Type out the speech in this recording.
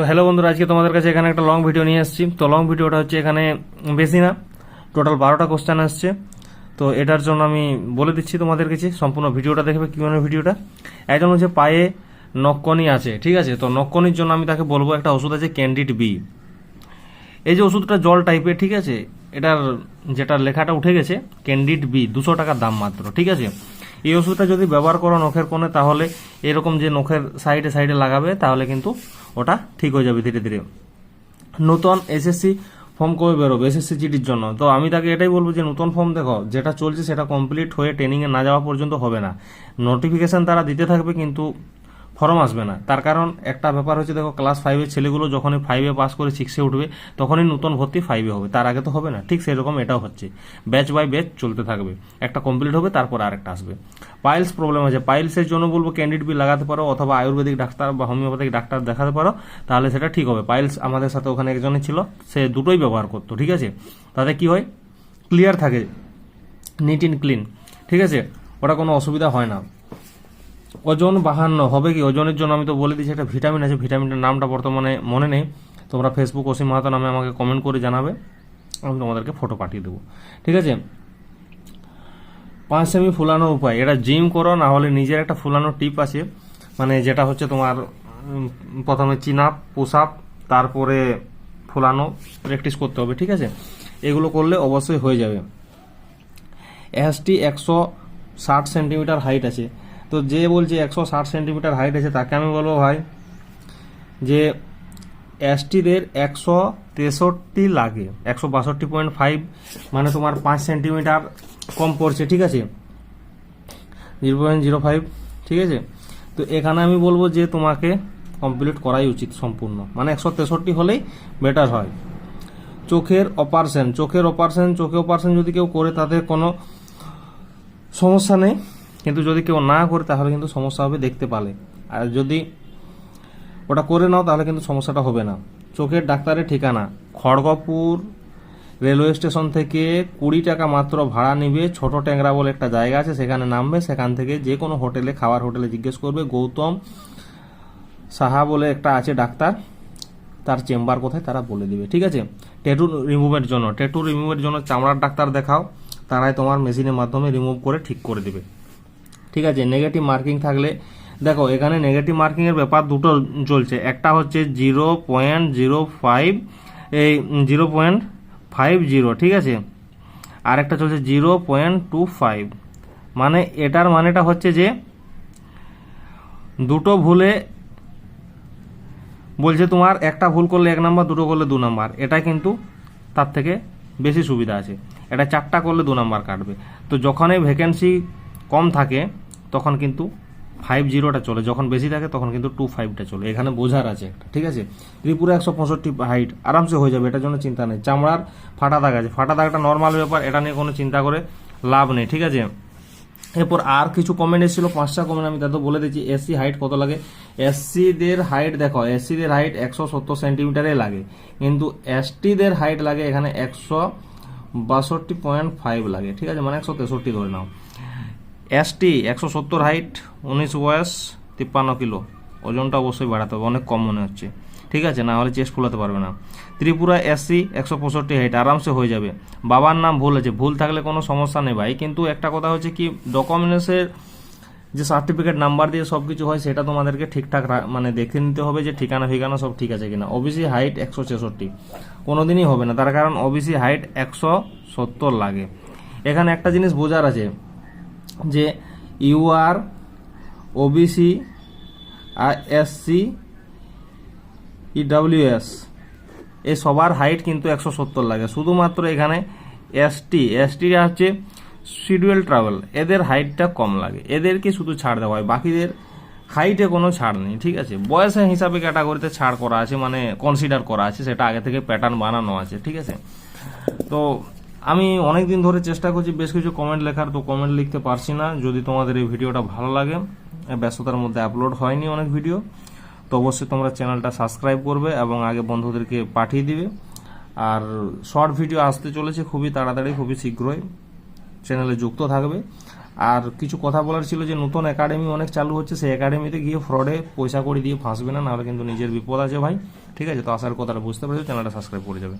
তো হ্যালো বন্ধুরা, আজকে তোমাদের কাছে এখানে একটা লং ভিডিও নিয়ে এসেছি তো লং ভিডিওটা হচ্ছে এখানে বেশি না টোটাল বারোটা কোশ্চেন আসছে। তো এটার জন্য আমি বলে দিচ্ছি তোমাদের কাছে, সম্পূর্ণ ভিডিওটা দেখবে, কি মানে ভিডিওটা একজন হচ্ছে পায়ে নক্কনি আছে, ঠিক আছে? তো নক্কনির জন্য আমি তাকে বলব একটা ওষুধ আছে ক্যান্ডিড বি এই যে ওষুধটা জল টাইপের ঠিক আছে? এটার যেটা লেখাটা উঠে গেছে ক্যান্ডিড বি দুশো টাকার দাম মাত্র, ঠিক আছে? এই ওষুধটা যদি ব্যবহার করো নখের কোণে, তাহলে এরকম যে নখের সাইডে সাইডে লাগাবে, তাহলে কিন্তু ওটা ঠিক হয়ে যাবে ধীরে ধীরে। নতুন এসএসসি ফর্ম কবে বেরোবে? এসএসসি জিডির জন্য। তো আমি তাকে এটাই বলব যে, নতুন ফর্ম দেখো, যেটা চলছে সেটা কমপ্লিট হয়ে ট্রেনিংয়ে না যাওয়া পর্যন্ত হবে না। নোটিফিকেশান তারা দিতে থাকবে, কিন্তু ফর্ম আসবে না। তার কারণ একটা ব্যাপার হচ্ছে, দেখো ক্লাস ফাইভের ছেলেগুলো যখনই ফাইভে পাস করে সিক্সে উঠবে, তখনই নতুন ভর্তি ফাইভে হবে। তার আগে তো হবে না। ঠিক সেরকম এটাও হচ্ছে। ব্যাচ বাই ব্যাচ চলতে থাকবে। একটা কমপ্লিট হবে, তারপর আরেকটা আসবে। পাইলস প্রবলেম আছে। পাইলসের জন্য বলব ক্যান্ডিড বি লাগাতে পারো, অথবা আয়ুর্বেদিক ডাক্তার বা হোমিওপ্যাথিক ডাক্তার দেখাতে পারো, তাহলে সেটা ঠিক হবে। পাইলস আমাদের সাথে ওখানে একজনে ছিল, সে দুটোই ব্যবহার করতো, ঠিক আছে? তাতে কি হয়? ক্লিয়ার থাকে। নিট ইন ক্লিন ঠিক আছে? ওটা কোনো অসুবিধা হয় না। ওজন বাহান্ন, হবে কি? ওজনের জন্য আমি তো বলে দিচ্ছি একটা ভিটামিন আছে, ভিটামিনটার নামটা বর্তমানে মনে নেই। তোমরা ফেসবুক অসীম মাহাতো নামে আমাকে কমেন্ট করে জানাবে, আমি তোমাদেরকে ফটো পাঠিয়ে দেবো। ঠিক আছে? পাঁচ সেমি ফুলানোর উপায়। এটা জিম করো, না হলে নিজের একটা ফুলানোর টিপ আছে মানে যেটা হচ্ছে তোমার প্রথমে চিন আপ পুশ আপ তারপরে ফুলানো প্র্যাকটিস করতে হবে, ঠিক আছে? এগুলো করলে অবশ্যই হয়ে যাবে। এসটি একশো ষাট সেন্টিমিটার হাইট আছে। তো যে বলছে একশো ষাট সেন্টিমিটার হাইট আছে, তাকে আমি বলব ভাই যে এসটিদের একশো তেষট্টি লাগে, একশো বাষট্টি পয়েন্ট ফাইভ মানে তোমার পাঁচ সেন্টিমিটার কম পড়ছে, ঠিক আছে? জিরো পয়েন্ট জিরো ফাইভ ঠিক আছে? তো এখানে আমি বলব যে তোমাকে কমপ্লিট করাই উচিত সম্পূর্ণ মানে একশো তেষট্টি হলেই বেটার হয়। চোখের অপারেশন চোখের অপারেশন চোখে অপারেশন যদি কেউ করে তাদের কোনো সমস্যা নেই। কিন্তু যদি কেউ না করে, তাহলে কিন্তু সমস্যা হবে দেখতে পালে। আর যদি ওটা করে নাও, তাহলে কিন্তু সমস্যাটা হবে না। চোখের ডাক্তারের ঠিকানা, খড়গপুর রেলওয়ে স্টেশন থেকে কুড়ি টাকা মাত্র ভাড়া নিবে ছোট ট্যাংরা বলে একটা জায়গা আছে, সেখানে নামবে, সেখান থেকে যে কোনো হোটেলে খাবার হোটেলে জিজ্ঞেস করবে, গৌতম সাহা বলে একটা আছে ডাক্তার, তার চেম্বার কোথায় তারা বলে দিবে, ঠিক আছে? ট্যাটু রিমুভের জন্য ট্যাটু রিমুভের জন্য চামড়ার ডাক্তার দেখাও, তারাই তোমার মেশিনের মাধ্যমে রিমুভ করে ঠিক করে দিবে। ঠিক আছে নেগেটিভ মার্কিং থাকলে, দেখো এখানে নেগেটিভ মার্কিং এর ব্যাপার দুটো চলছে। একটা হচ্ছে জিরো পয়েন্ট জিরো ফাইভ এই জিরো পয়েন্ট ফাইভ জিরো ঠিক আছে? আর একটা চলছে জিরো পয়েন্ট টু ফাইভ মানে এটার মানেটা হচ্ছে যে, দুটো ভুলে বলছে তোমার একটা ভুল করলে এক নাম্বার, দুটো করলে দু নাম্বার। এটা কিন্তু তার থেকে বেশি সুবিধা আছে। এটা চারটা করলে দু নাম্বার কাটবে। তো যখনই ভ্যাকেন্সি কম থাকে, তখন কিন্তু ফাইভ জিরোটা চলে। যখন বেশি থাকে, তখন কিন্তু টু ফাইভটা চলে। এখানে বোঝার আছে একটা, ঠিক আছে? ত্রিপুরা একশো পঁয়ষট্টি হাইট আরামসে হয়ে যাবে, এটার জন্য চিন্তা নেই। চামড়ার ফাটা দাগ আছে। ফাটা দাগটা নর্মাল ব্যাপার, এটা নিয়ে কোনো চিন্তা করে লাভ নেই, ঠিক আছে? এরপর আর কিছু কমেন্ট এসেছিল, পাঁচটা কমেন্ট আমি তাদের বলে দিচ্ছি। এসসি হাইট কত লাগে? এসসিদের হাইট দেখো এসসিদের হাইট একশো সত্তর সেন্টিমিটারে লাগে। কিন্তু এসটিদের হাইট লাগে এখানে একশো বাষট্টি পয়েন্ট ফাইভ লাগে, ঠিক আছে? মানে একশো তেষট্টি ধরে নাও। এসটি একশো সত্তর হাইট, উনিশ বয়স, তিপ্পান্ন কিলো। ওজনটা অবশ্যই বাড়াতে হবে, অনেক কম মনে হচ্ছে। ঠিক আছে? না হলে চেস্ট ফুলাতে পারবে না। ত্রিপুরা এসসি একশো পঁয়ষট্টি হাইট, আরামসে হয়ে যাবে। বাবার নাম ভুল আছে ভুল থাকলে কোনো সমস্যা নেই ভাই। কিন্তু একটা কথা হচ্ছে কি, ডকুমেন্টসের যে সার্টিফিকেট, নাম্বার দিয়ে সব কিছু হয়, সেটা তোমাদেরকে ঠিকঠাক মানে দেখে নিতে হবে যে ঠিকানা, ফিকানা সব ঠিক আছে কিনা। ওবিসি হাইট একশো ছেষট্টি। কোনোদিনই হবে না। তার কারণ ওবিসি হাইট একশো সত্তর লাগে। এখানে একটা জিনিস বোঝার আছে যে ইউ আর ওবিসি আর এসসি ইডাব্লিউএস এই সবার হাইট কিন্তু একশো সত্তর লাগে। শুধুমাত্র এখানে এসটি এসটি হচ্ছে শিডিউল ট্রাভেল। এদের হাইটটা কম লাগে। এদেরকে শুধু ছাড় দেওয়া হয়। বাকিদের হাইটে কোনো ছাড় নেই, ঠিক আছে? বয়সের হিসাবে ক্যাটাগরিতে ছাড় করা আছে মানে কনসিডার করা আছে, সেটা আগে থেকে প্যাটার্ন বানানো আছে, ঠিক আছে? তো আমি অনেক দিন ধরে চেষ্টা করছি, বেশ কিছু কমেন্ট লেখার, তো কমেন্ট লিখতে পারছি না। যদি তোমাদের এই ভিডিওটা ভালো লাগে ব্যস্ততার মধ্যে আপলোড হয়নি অনেক ভিডিও তো অবশ্যই তোমরা চ্যানেলটা সাবস্ক্রাইব করবে এবং আগে বন্ধুদেরকে পাঠিয়ে দিবে। আর শর্ট ভিডিও আসতে চলেছে খুবই তাড়াতাড়ি, খুবই শীঘ্রই। চ্যানেলে যুক্ত থাকবে। আর কিছু কথা বলার ছিল যে, নতুন একাডেমি অনেক চালু হচ্ছে, সেই একাডেমিতে গিয়ে ফ্রডে পয়সা করে দিয়ে ফাঁসবে না, নাহলে কিন্তু নিজের বিপদ আছে ভাই। ঠিক আছে? তো আসার কথাটা বুঝতে পেরেছ চ্যানেলটা সাবস্ক্রাইব করে যাবে।